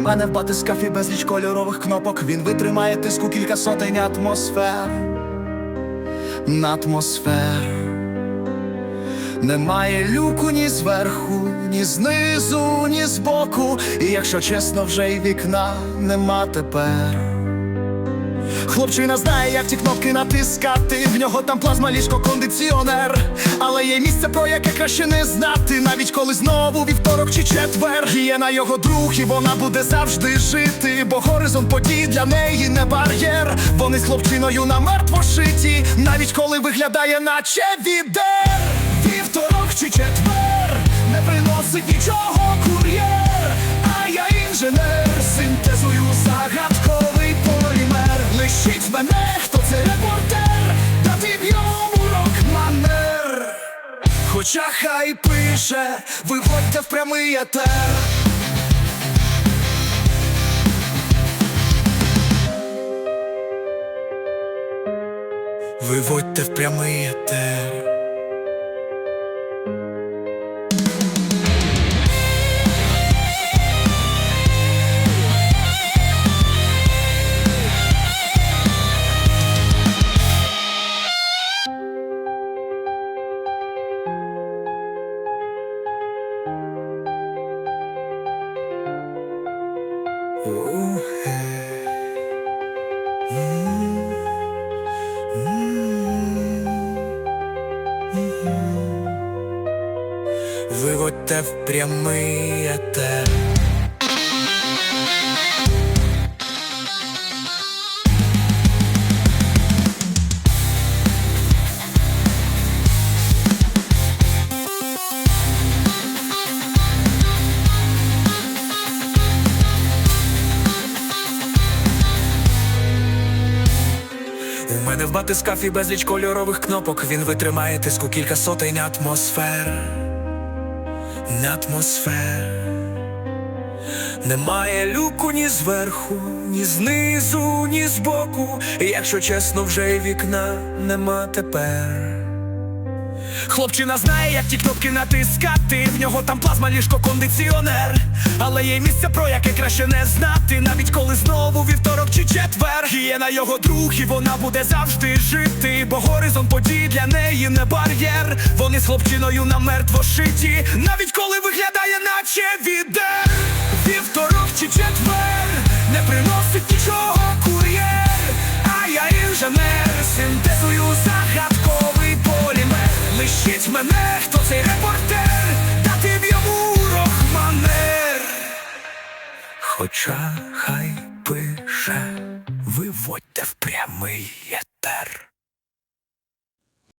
мене в батискафі безліч кольорових кнопок. Він витримає тиску кілька сотень атмосфер. На атмосфер. Немає люку ні зверху, ні знизу, ні збоку. І якщо чесно, вже й вікна нема тепер. Хлопчина знає, як ті кнопки натискати. В нього там плазма ліжко кондиціонер. Але є місце, про яке краще не знати. Навіть коли знову вівторок чи четвер. Є на його друг, і вона буде завжди жити. Бо горизонт подій для неї не бар'єр. Вони з хлопчиною намертво шиті, навіть коли виглядає, наче відер. Вівторок чи четвер не приносить нічого мене, хто це репортер, та б йому рок-манер Хоча хай пише, виводьте в прямий етер. Виводьте в прямий етер. Виводьте в прямий етер. Мене в батискафі безліч кольорових кнопок. Він витримає тиску кілька сотень атмосфер. Атмосфер. Немає люку ні зверху, ні знизу, ні збоку. Якщо чесно, вже й вікна нема тепер. Хлопчина знає, як ті кнопки натискати. В нього там плазма ліжко кондиціонер. Але є місце, про яке краще не знати. Навіть коли знову вівторок чи четвер. Є на його друг, і вона буде завжди жити. Бо горизонт подій для неї не бар'єр. Вони з хлопчиною намертво шиті. Навіть коли виглядає, наче відер. Вівторок чи четвер не приносить нічого кур'єр. А я інженер, синтезую загадковий полімер. Лишіть мене, хто цей репортер, дати б йому урок. Хоча хай пише, виводьте в прямий етер.